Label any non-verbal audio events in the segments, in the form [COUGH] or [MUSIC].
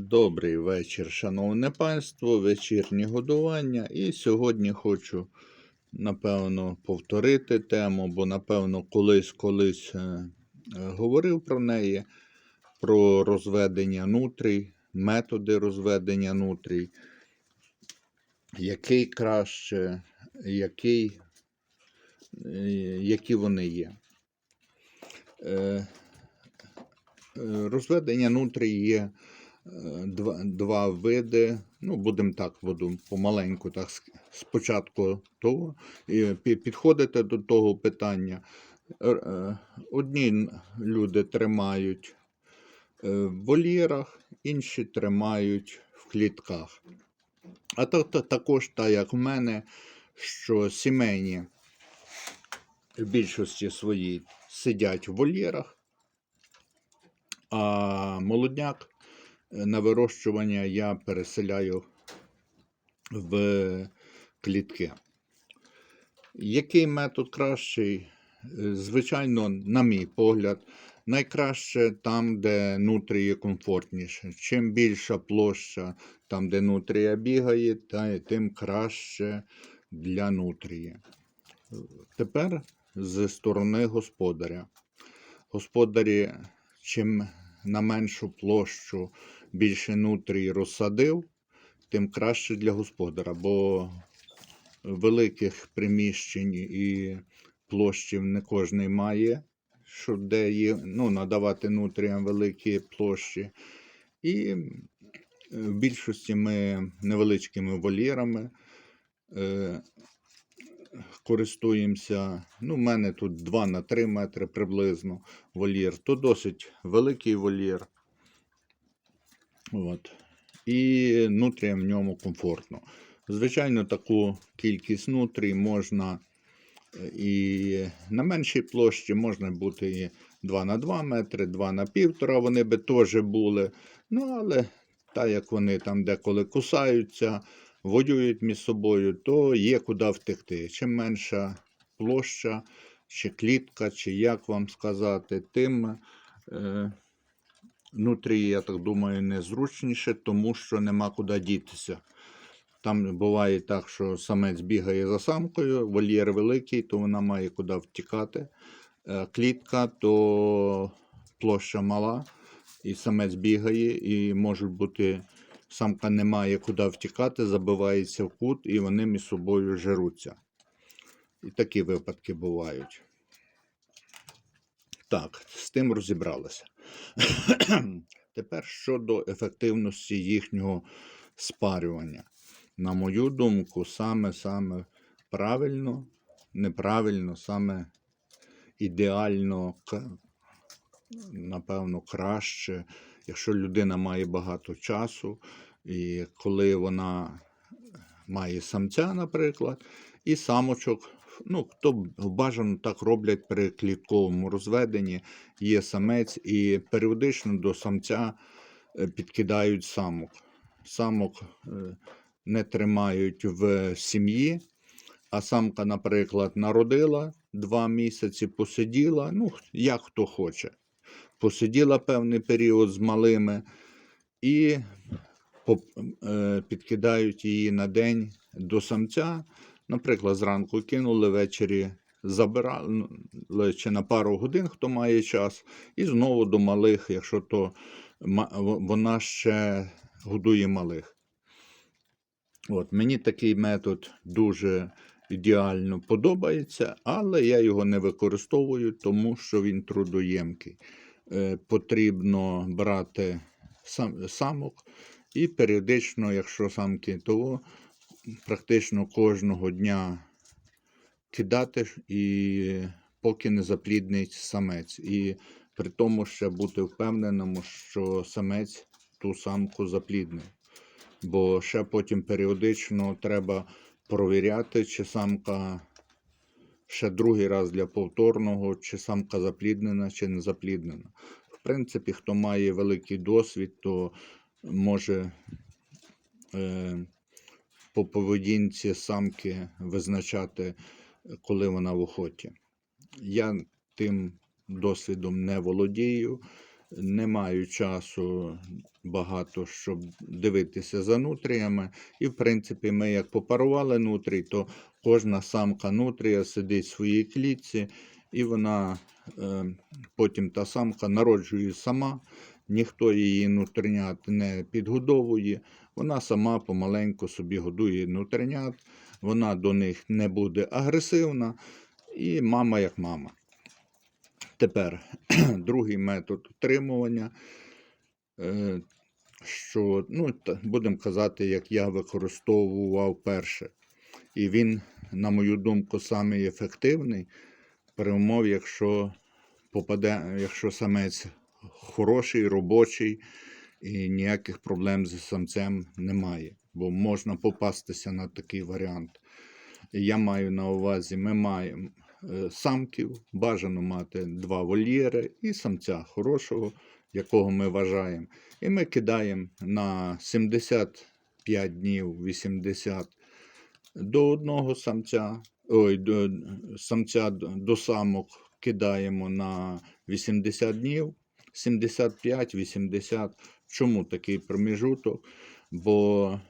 Добрий вечір, шановне панство, вечірнє годування. І сьогодні хочу, напевно, повторити тему, бо, напевно, колись колись е, говорив про неї, про розведення нутрій, методи розведення нутрій, який краще, який, е, які вони є. Е, Розведення нутрій є два, два види. Ну, будемо так, буду помаленьку, так спочатку того, і підходити до того питання. Е, Одні люди тримають е, в вольєрах, інші тримають в клітках. А то також, так як в мене, що сімейні в більшості своїй сидять в вольєрах, а молодняк на вирощування я переселяю в клітки. Який метод кращий? Звичайно, на мій погляд, найкраще там, де нутрія комфортніше. Чим більша площа там, де нутрія бігає, тим краще для нутрії. Тепер з сторони господаря. Господарі, чим на меншу площу більше нутрій розсадив, тим краще для господара, бо великих приміщень і площів не кожний має, що де є, ну, надавати нутріям великі площі. І е, в більшості ми невеличкими вольєрами е, користуємося. Ну, в мене тут 2 на 3 метри приблизно вольєр. То досить великий вольєр. От. І нутріям в ньому комфортно. Звичайно, таку кількість нутрій можна е, і на меншій площі можна бути і 2 на 2 метри, 2 на 1,5, вони би теж були. Ну, але так як вони там деколи кусаються, воюють між собою, то є куди втекти. Чим менша площа, чи клітка, чи як вам сказати, тим е, внутрі, я так думаю, незручніше, тому що нема куди дітися. Там буває так, що самець бігає за самкою, вольєр великий, то вона має куди втікати. Е, Клітка, то площа мала, і самець бігає, і може бути, самка не має куди втікати, забивається в кут, і вони між собою жируться. І такі випадки бувають. Так, з тим розібралися. [CLEARS THROAT] Тепер щодо ефективності їхнього спарювання. На мою думку, саме саме правильно, неправильно, саме ідеально, напевно, краще, якщо людина має багато часу, і коли вона має самця, наприклад, і самочок. Ну, хто б- бажано так роблять при клітковому розведенні, є самець, і періодично до самця е, підкидають самок. Самок е, не тримають в сім'ї, а самка, наприклад, народила два місяці, посиділа, ну, як хто хоче. Посиділа певний період з малими і е, підкидають її на день до самця. Наприклад, зранку кинули, ввечері забирали чи на пару годин, хто має час, і знову до малих, якщо то вона ще годує малих. От, мені такий метод дуже ідеально подобається, але я його не використовую, тому що він трудоємкий. Е, потрібно брати сам, самок і періодично, якщо самки, то практично кожного дня кидати і поки не запліднить самець. І при тому ще бути впевненому, що самець ту самку запліднив. Бо ще потім періодично треба провіряти, чи самка ще другий раз для повторного, чи самка запліднена, чи не запліднена. В принципі, хто має великий досвід, то може е, по поведінці самки визначати, коли вона в охоті. Я тим досвідом не володію. не маю часу багато, щоб дивитися за нутріями. І, в принципі, ми як попарували нутрій, то кожна самка нутрія сидить в своїй клітці, і вона е, потім та самка народжує сама, ніхто її нутринят не підгодовує. Вона сама помаленьку собі годує нутринят, вона до них не буде агресивна, і мама як мама. Тепер [CLEARS THROAT] другий метод утримування, е, що, ну, будемо казати, як я використовував перше. І він, на мою думку, самий ефективний при умові, якщо попаде, якщо самець хороший, робочий і ніяких проблем з самцем немає. Бо можна попастися на такий варіант. Я маю на увазі, ми маємо е, самків, бажано мати два вольєри і самця хорошого, якого ми вважаємо. І ми кидаємо на 75 днів, 80 до одного самця, ой, до самця до самок кидаємо на 80 днів, 75-80. Чому такий проміжуток? Бо,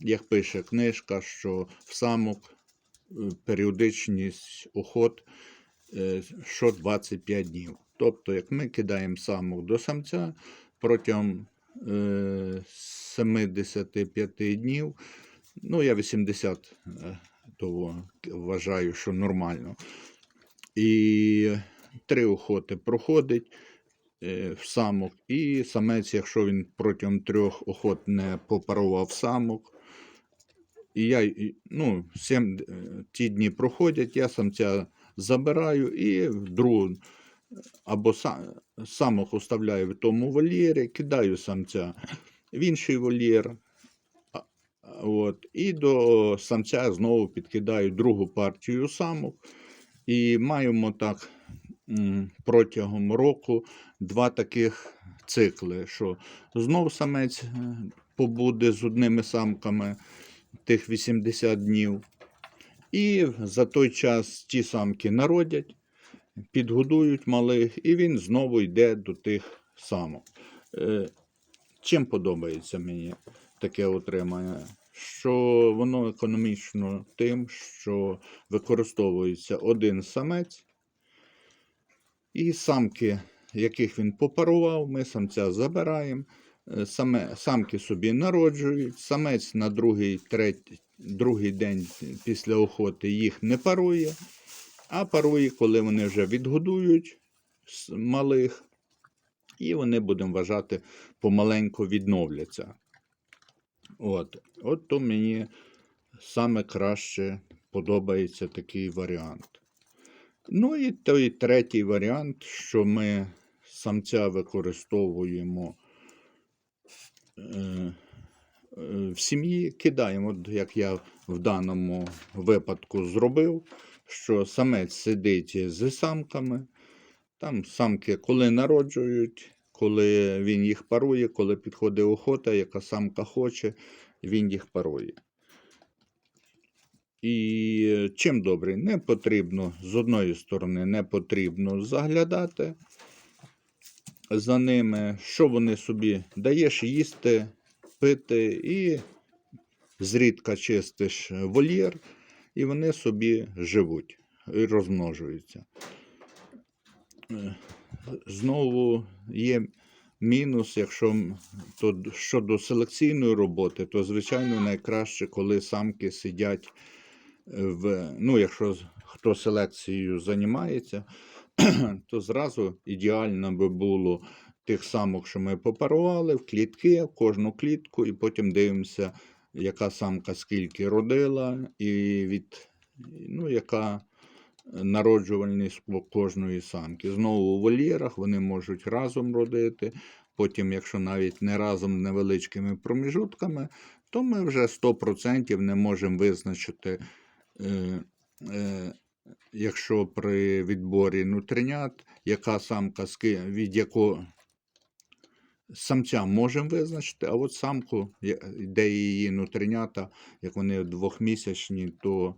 як пише книжка, що в самок е, періодичність охот е, що 25 днів. Тобто, як ми кидаємо самок до самця протягом е, 75 днів, ну я 80 е, того вважаю, що нормально. І три охоти проходить е, в самок, і самець, якщо він протягом трьох охот не попарував самок, і я, ну, сім, е, ті дні проходять, я самця забираю і другу або сам, самок оставляю в тому вольєрі, кидаю самця в інший вольєр. От, і до самця знову підкидаю другу партію самок. І маємо так протягом року два таких цикли, що знов самець е, побуде з одними самками тих 80 днів. І за той час ті самки народять, підгодують малих, і він знову йде до тих самок. Е, Чим подобається мені таке отримання? Що воно економічно тим, що використовується один самець, і самки, яких він попарував, ми самця забираємо. Е, Саме, самки собі народжують, самець на другий, третій, другий день після охоти їх не парує, а парує, коли вони вже відгодують с- малих, і вони, будемо вважати, помаленьку відновляться. От, от то мені саме краще подобається такий варіант. Ну і той третій варіант, що ми самця використовуємо е, е, в сім'ї, кидаємо, от як я в даному випадку зробив, що самець сидить з самками. Там самки коли народжують, коли він їх парує, коли підходить охота, яка самка хоче, він їх парує. І чим добрий? Не потрібно, з одної сторони, не потрібно заглядати за ними, що вони собі даєш їсти, пити, і зрідка чистиш вольєр, і вони собі живуть і розмножуються. Е, Знову є мінус, якщо то щодо селекційної роботи, то звичайно найкраще, коли самки сидять в, ну, якщо хто селекцією займається, [CLEARS THROAT] то зразу ідеально би було тих самок, що ми попарували, в клітки, в кожну клітку, і потім дивимося, яка самка скільки родила, і від, ну, яка народжувальність кожної самки. Знову у вольєрах вони можуть разом родити. Потім, якщо навіть не разом невеличкими проміжутками, то ми вже 100% не можемо визначити, е, е, якщо при відборі нутринят, яка самка від якого самця можемо визначити, а от самку, де її нутринята, як вони двохмісячні, то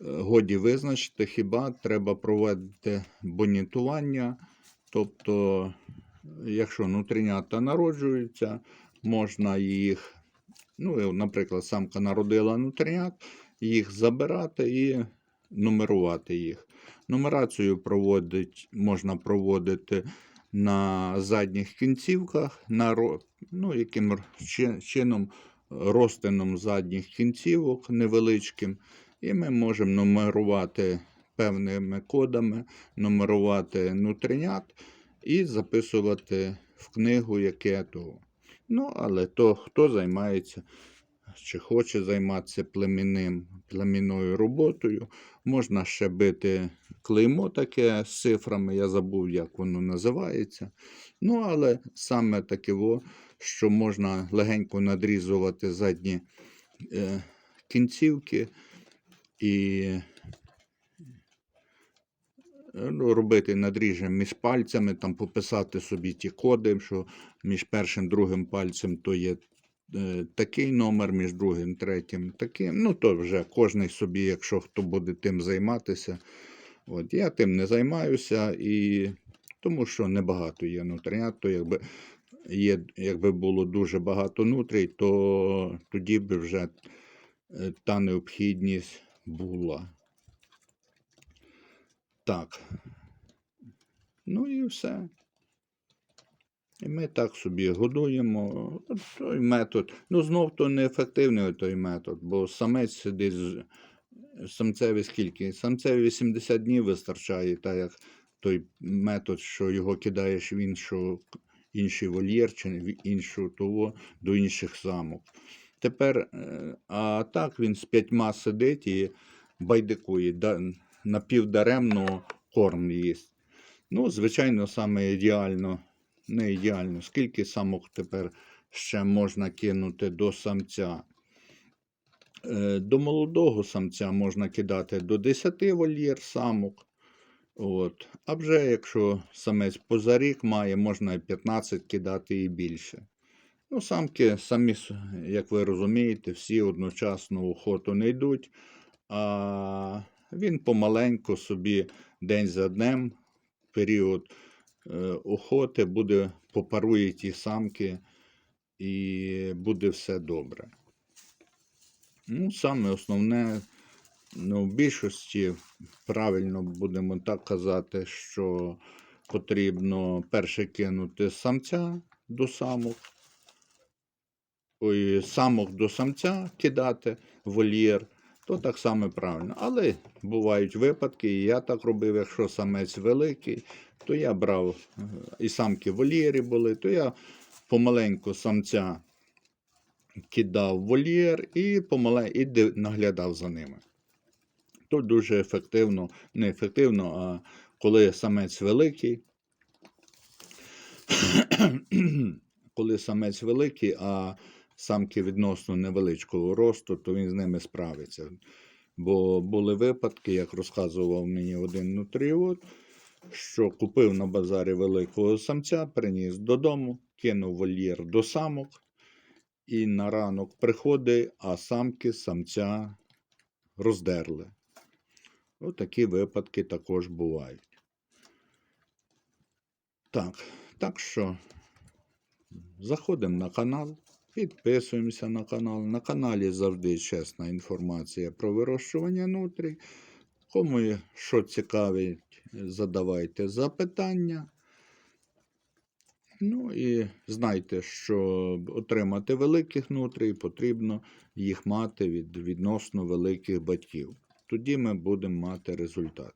е, годі визначити, хіба треба проводити бонітування, тобто якщо нутринята народжуються, можна їх, ну, наприклад, самка народила нутринят, їх забирати і нумерувати їх. Нумерацію проводить, можна проводити на задніх кінцівках, на, ну, яким чином розтином задніх кінцівок невеличким. І ми можемо нумерувати певними кодами, нумерувати нутринят і записувати в книгу, яке то. Ну, але то, хто займається чи хоче займатися племінним, племінною роботою, можна ще бити клеймо таке з цифрами, я забув, як воно називається. Ну, але саме таке, що можна легенько надрізувати задні е, кінцівки і е, ну, робити надріжем між пальцями, там пописати собі ті коди, що між першим другим пальцем то є такий номер, між другим, третім таким. Ну, то вже кожний собі, якщо хто буде тим займатися. От, я тим не займаюся, і тому що небагато є нутринят, то якби, є, якби було дуже багато нутрій, то тоді би вже е, та необхідність була. Так. Ну і все. І ми так собі годуємо. Той метод. Ну, знов то неефективний той метод, бо самець сидить самцеві скільки? Самцеві 80 днів вистачає, так як той метод, що його кидаєш в іншу, інший вольєр чи в іншу того, до інших самок. Тепер, е, а так він з п'ятьма сидить і байдикує, да- напівдаремно корм їсть. Ну, звичайно, саме ідеально, не ідеально. Скільки самок тепер ще можна кинути до самця? Е, До молодого самця можна кидати до 10 вольєр самок. От. А вже якщо самець поза рік має, можна і 15 кидати і більше. Ну, самки самі, як ви розумієте, всі одночасно в охоту не йдуть, а він помаленьку собі день за днем, період охоти буде, попарує ті самки і буде все добре. Ну, саме основне, ну, в більшості правильно будемо так казати, що потрібно перше кинути самця до самок, ой, самок до самця кидати вольєр, то так само правильно. Але бувають випадки, і я так робив, якщо самець великий, то я брав е, і самки в вольєрі були, то я помаленьку самця кидав в вольєр і помале і наглядав за ними. То дуже ефективно, не ефективно, а коли самець великий, [CLEARS THROAT] коли самець великий, а самки відносно невеличкого росту, то він з ними справиться. Бо були випадки, як розказував мені один нутріот, що купив на базарі великого самця, приніс додому, кинув вольєр до самок, і на ранок приходить, а самки самця роздерли. Отакі випадки також бувають. Так, так що заходимо на канал, підписуємося на канал. На каналі завжди чесна інформація про вирощування нутрій. Кому що цікавить, задавайте запитання. Ну і знайте, щоб отримати великих нутрій, потрібно їх мати від відносно великих батьків. Тоді ми будемо мати результат.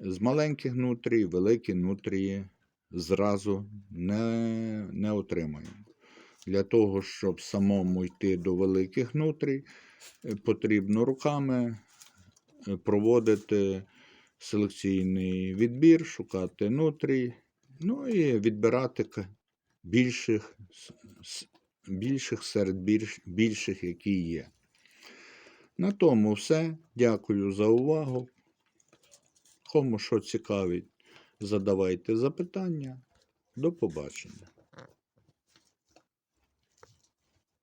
З маленьких нутрій великі нутрії зразу не, не отримаємо. Для того, щоб самому йти до великих нутрій, е, потрібно руками е, проводити селекційний відбір, шукати нутрій, ну і відбирати більших, більших серед більш, більших, які є. На тому все. Дякую за увагу. Кому що цікавить, задавайте запитання. До побачення.